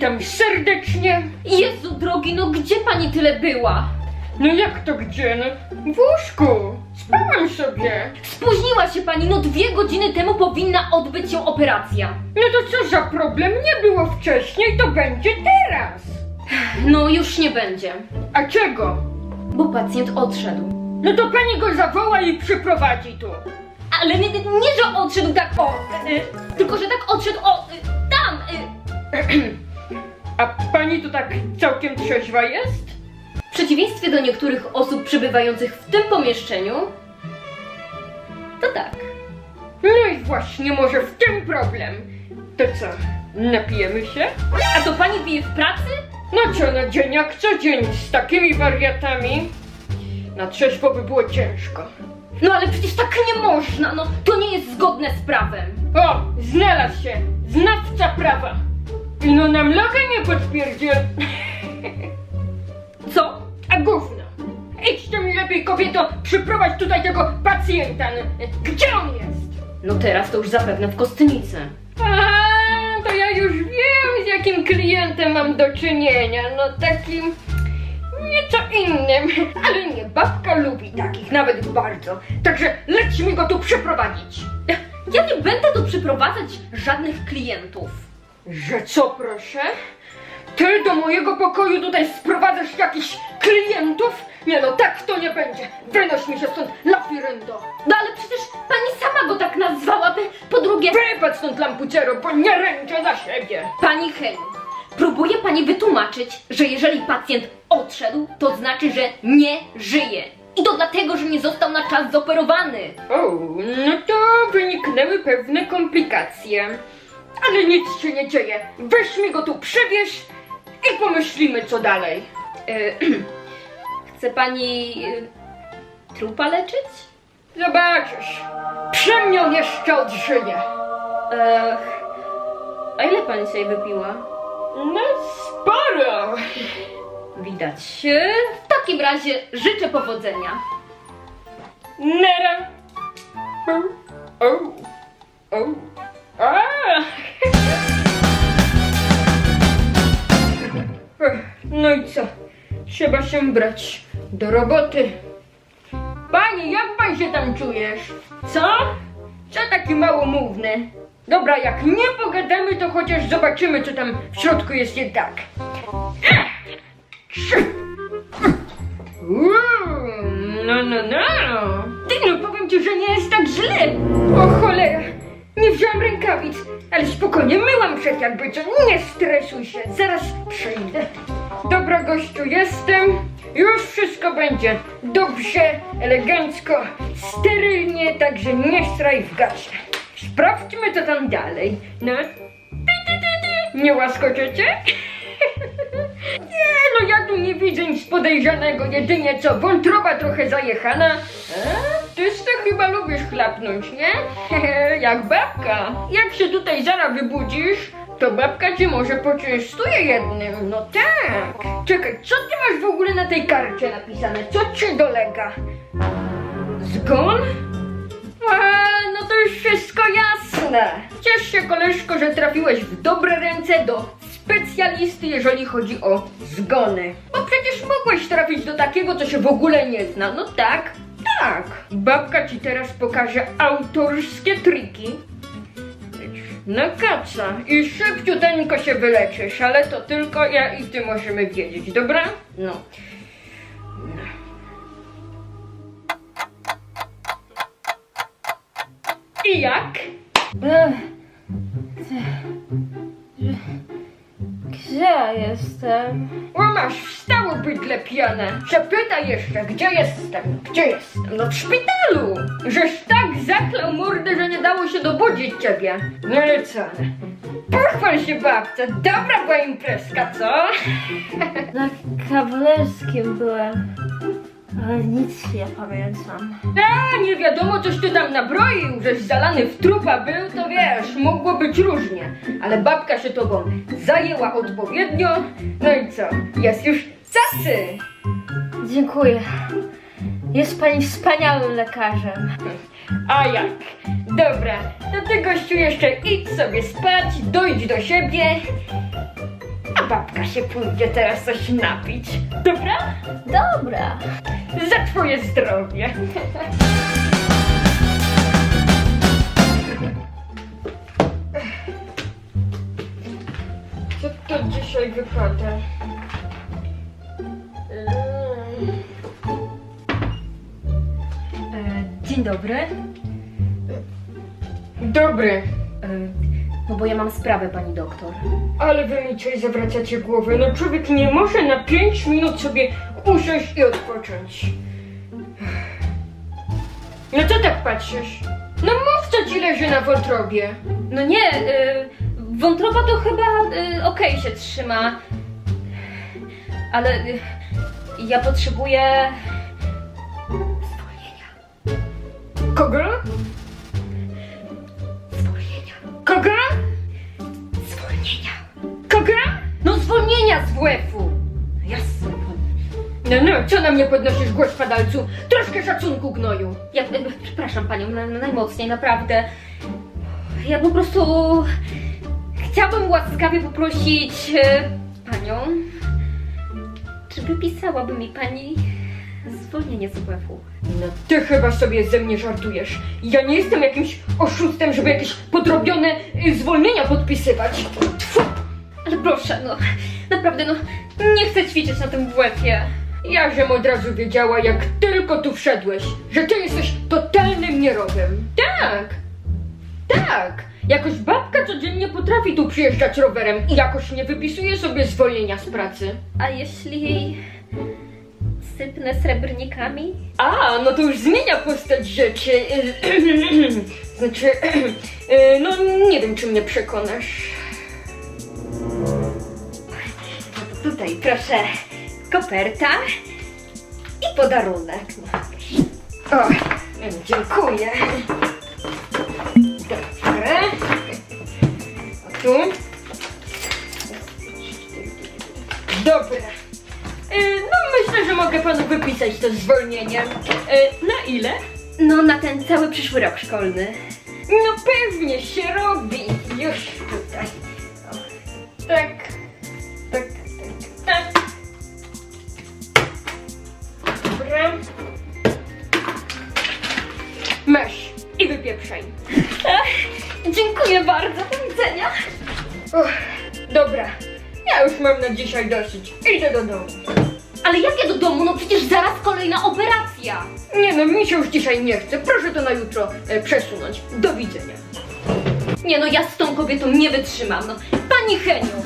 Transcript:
Witam serdecznie. Jezu drogi, no gdzie pani tyle była? No jak to gdzie? No w łóżku. Spałam sobie. Spóźniła się pani, no dwie godziny temu powinna odbyć się operacja. No to co za problem? Nie było wcześniej, to będzie teraz. No już nie będzie, A czego? bo pacjent odszedł. No to pani go zawoła i przyprowadzi tu. Ale nie, nie że odszedł tak o, y, tylko że tak odszedł o, y, tam. Y. A pani tu tak całkiem trzeźwa jest? W przeciwieństwie do niektórych osób przebywających w tym pomieszczeniu, to tak. No i właśnie, może w tym problem. To co, napijemy się? A to pani pije w pracy? No co, na dzień jak co dzień z takimi wariatami? Na trzeźwo by było ciężko. No ale przecież tak nie można, no to nie jest zgodne z prawem. O, znalazł się, znawca prawa. I no nam nogę nie podpierdziel. Co? A gówno. Idź mi lepiej kobieto, przyprowadź tutaj tego pacjenta. No, Gdzie on jest? No teraz to już zapewne w kostnicy. A, to ja już wiem, z jakim klientem mam do czynienia. No takim nieco innym. Ale nie, babka lubi takich, nawet bardzo. Także leć mi go tu przyprowadzić. Ja nie będę tu przyprowadzać żadnych klientów. Że co, proszę? Ty do mojego pokoju tutaj sprowadzasz jakichś klientów? Nie no, tak to nie będzie. Wynoś mi się stąd, lafiryndo. No ale przecież pani sama go tak nazwała. by- Po drugie, Wypadź stąd, lampuciero, bo nie ręczę za siebie. pani Heniu, próbuje pani wytłumaczyć, że jeżeli pacjent odszedł, to znaczy, że nie żyje. I to dlatego, że nie został na czas zoperowany. O, no to wyniknęły pewne komplikacje. Ale nic się nie dzieje. Weź mi go tu przewieź i pomyślimy co dalej. E, chce pani e, trupa leczyć? Zobaczysz. Przemią jeszcze odżyje. E, a ile pani sobie wypiła? No sporo. Widać. E, w takim razie życzę powodzenia. Nera. O, o, o. No i co? Trzeba się brać do roboty. Pani, jak pan się tam czujesz? Co? Co taki małomówny? Dobra, jak nie pogadamy, to chociaż zobaczymy, co tam w środku jest nie tak. No, no, no. Ty no, powiem ci, że nie jest tak źle. O cholera, nie wziąłem rękawic. Ale spokojnie, myłam się jakby co. Nie stresuj się, zaraz przyjdę. Dobra, gościu, jestem. Już wszystko będzie dobrze, elegancko, sterylnie, także nie straj w gacie. Sprawdźmy, co tam dalej. No, nie łaskoczecie? Nie, no ja tu nie widzę nic podejrzanego, jedynie co, wątroba trochę zajechana. E? To chyba lubisz chlapnąć, nie? Jak babka. Jak się tutaj zaraz wybudzisz, to babka cię może poczęstuje jednym. No tak. Czekaj, co ty masz w ogóle na tej karcie napisane? Co ci dolega? Zgon? No to już wszystko jasne. Ciesz się, koleżko, że trafiłeś w dobre ręce do specjalisty, jeżeli chodzi o zgony. Bo przecież mogłeś trafić do takiego, co się w ogóle nie zna. No tak, tak. Babka ci teraz pokaże autorskie triki. Na kaca i szybciuteńko się wyleczysz, ale to tylko ja i ty możemy wiedzieć, dobra? No. I jak? Gdzie ja jestem? Masz, wstało bydle pijane. Zapytaj jeszcze, gdzie jestem? Gdzie jestem? No w szpitalu. Żeś tak zaklał mordę, że nie dało się dobudzić ciebie. No ale co? Pochwal się babce, dobra była imprezka, co? Na kawalerskim byłem, ale nic nie pamiętam. A, nie wiadomo, coś ty tam nabroił, żeś zalany w trupa był, to wiesz, mogło być różnie. Ale babka się tobą zajęła odpowiednio, no i co? Jest już cacy. Dziękuję. Jest pani wspaniałym lekarzem. A jak? Dobra, to ty gościu jeszcze idź sobie spać, dojdź do siebie. Babka się pójdzie teraz coś napić. Dobra? Dobra. Za twoje zdrowie. Co to dzisiaj wypada? E, dzień dobry. Dobry, E, no bo ja mam sprawę, pani doktor. ale wy mi coś zawracacie głowę. No człowiek nie może na 5 minut sobie usiąść i odpocząć. No co tak patrzysz? No mów co ci leży na wątrobie. No nie, e, wątroba to chyba e, okej się trzyma. Ale e, ja potrzebuję zwolnienia. Kogo? Co na mnie podnosisz głos padalcu? Troszkę szacunku gnoju. Ja, e, przepraszam panią na, na najmocniej, naprawdę. Ja po prostu chciałabym łaskawie poprosić e, panią, czy wypisałaby mi pani zwolnienie z WF-u. No ty chyba sobie ze mnie żartujesz. Ja nie jestem jakimś oszustem, żeby jakieś podrobione y, zwolnienia podpisywać. Tfu! Ale proszę, no, naprawdę, no, nie chcę ćwiczyć na tym WF-ie. Ja żem od razu wiedziała, jak tylko tu wszedłeś, że ty jesteś totalnym nierobem. Tak, tak. Jakoś babka codziennie potrafi tu przyjeżdżać rowerem i jakoś nie wypisuje sobie zwolnienia z pracy. A jeśli jej sypnę srebrnikami? A, no to już zmienia postać rzeczy. Znaczy, y, no nie wiem, czy mnie przekonasz. Tutaj proszę koperta i podarunek. O, dziękuję. Dobrze. A tu? Dobra. Y, No myślę, że mogę panu wypisać to zwolnienie. Y, Na ile? No na ten cały przyszły rok szkolny. No pewnie się robi. Już Uff, dobra, ja już mam na dzisiaj dosyć. Idę do domu. Ale jak ja do domu? No przecież zaraz kolejna operacja. Nie no, mi się już dzisiaj nie chce. Proszę to na jutro e, przesunąć. Do widzenia. Nie no, ja z tą kobietą nie wytrzymam. No, pani Heniu,